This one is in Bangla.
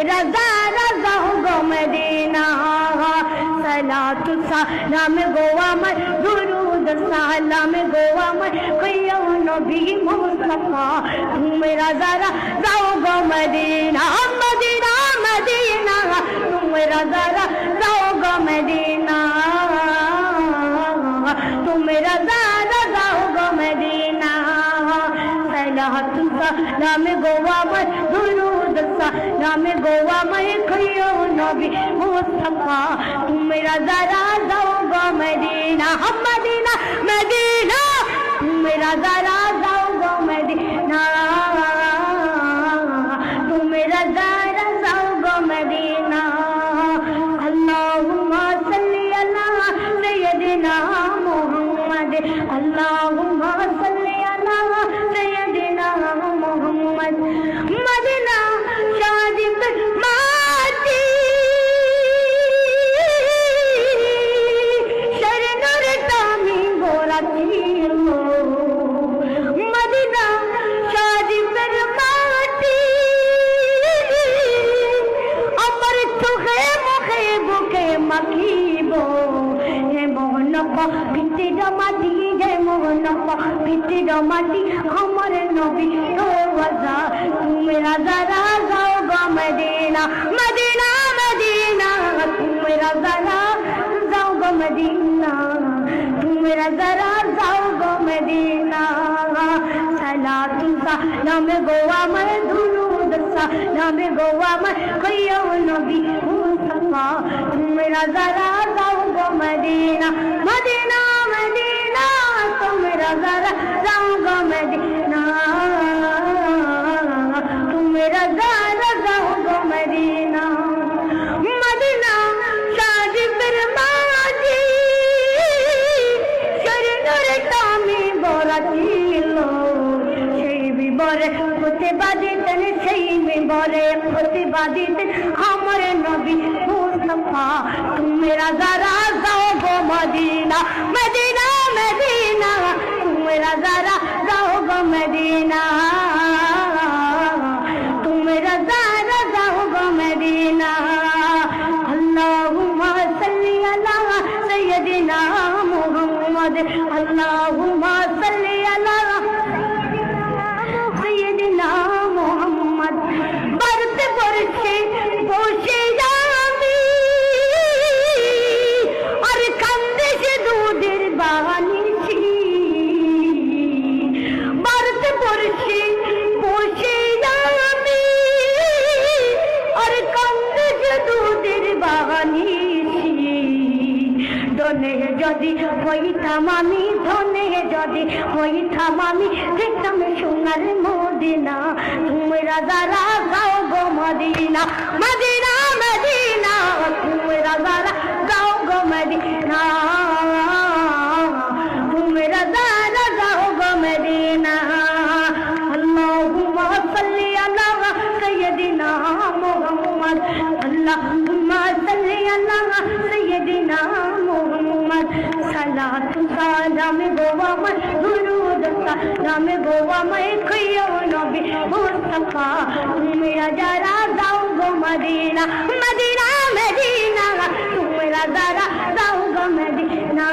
তোমরা যারা যাও গো মদিনা সালাতু সালাম গো আমার দুরুদ সালাম গো আমার কইও নবী মুস্তাফা তোমরা যারা যাও গো মদিনা মদিনা মদিনা তোমরা যারা যাও গো মদিনা তোমরা যারা যাও গো মদিনা সালাতু সালাম গো আমার দুরুদ সালাম जस्सा नाम गोवा में खयो नबी मुस्तफा तुमरा जरा जाओ मदीना हम मदीना मदीना तुमरा जरा जाओ मदीना तुमरा जरा जाओ मदीना अल्लाहुम्मा सल्ली अला सय्यदिना मुहम्मद अल्लाहुम्मा মাখিব। হে মোহন পিতির মাটি হে মোহন পিতির মাটি আমার নবী রোজা, তুমি রাজা রাজা গো মদিনা। মদিনা মদিনা, তুমি রাজা যাও গো মদিনা। তুমি রাজা যাও গো মদিনা, সালাতু সালাম গো আমার দুরুদ সালাম গো আমার কইও নবী মুস্তাফা। তুমি রাজা যাও গো মদিনা মদিনা মদিনা, তুমি রাজা যাও গো মদিনা। ছিল সেই বিবরে প্রতিবাদিতেন সেই বিবরে প্রতিবাদিতেন আমার নবী মুস্তফা তুমি রাজা রাজাও গো মদিনা মদিনা মদিনা তুমি রাজা রাজাও গো মদিনা ধনে যদি, হইতাম আমি ধনে যদি, হইতাম আমি দেখতাম সোনার মদিনা। তোমরা যারা যাও গো মদিনা মদিনা মদিনা। তোমরা যারা যাও গো মদিনা। ನಾಥುಂಕ ನಮೆ ಗೋವಾ ಮೈ ಗುರುದಕ್ಕ ನಮೆ ಗೋವಾ ಮೈ ಕೈಯವ ನಬಿ ಮುಸ್ತಫ ತುಮ್ ರಾಜಾ ರಾಜಾವು ಗೋ ಮದೀನಾ ಮದೀನಾ ಮದೀನಾ ತುಮ್ ರಾಜಾ ರಾಜಾವು ಗೋ ಮದೀನಾ